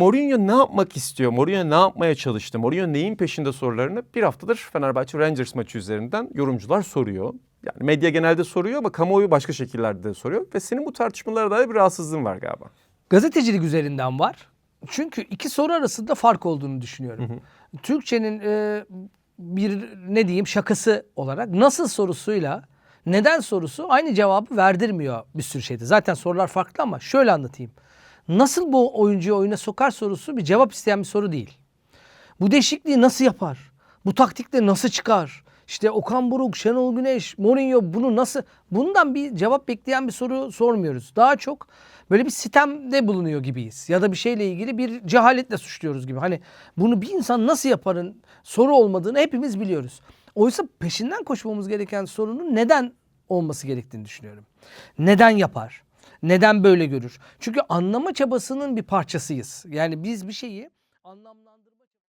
Mourinho ne yapmak istiyor? Mourinho ne yapmaya çalıştı? Mourinho neyin peşinde sorularını bir haftadır Fenerbahçe Rangers maçı üzerinden yorumcular soruyor. Yani medya genelde soruyor ama kamuoyu başka şekillerde de soruyor. Ve senin bu tartışmalara dair bir rahatsızlığın var galiba. Gazetecilik üzerinden var. Çünkü iki soru arasında fark olduğunu düşünüyorum. Türkçenin e, bir ne diyeyim şakası olarak nasıl sorusuyla neden sorusu aynı cevabı verdirmiyor bir sürü şeyde. Zaten sorular farklı ama şöyle anlatayım. Nasıl bu oyuncuyu oyuna sokar sorusu bir cevap isteyen bir soru değil. Bu değişikliği nasıl yapar? Bu taktikle nasıl çıkar? İşte Okan Buruk, Şenol Güneş, Mourinho bunu nasıl? Bundan bir cevap bekleyen bir soru sormuyoruz. Daha çok böyle bir sitemde bulunuyor gibiyiz. Ya da bir şeyle ilgili bir cehaletle suçluyoruz gibi. Hani bunu bir insan nasıl yaparın soru olmadığını hepimiz biliyoruz. Oysa peşinden koşmamız gereken sorunun neden olması gerektiğini düşünüyorum. Neden yapar? Neden böyle görür? Çünkü anlama çabasının bir parçasıyız. Yani biz bir şeyi anlamlandırma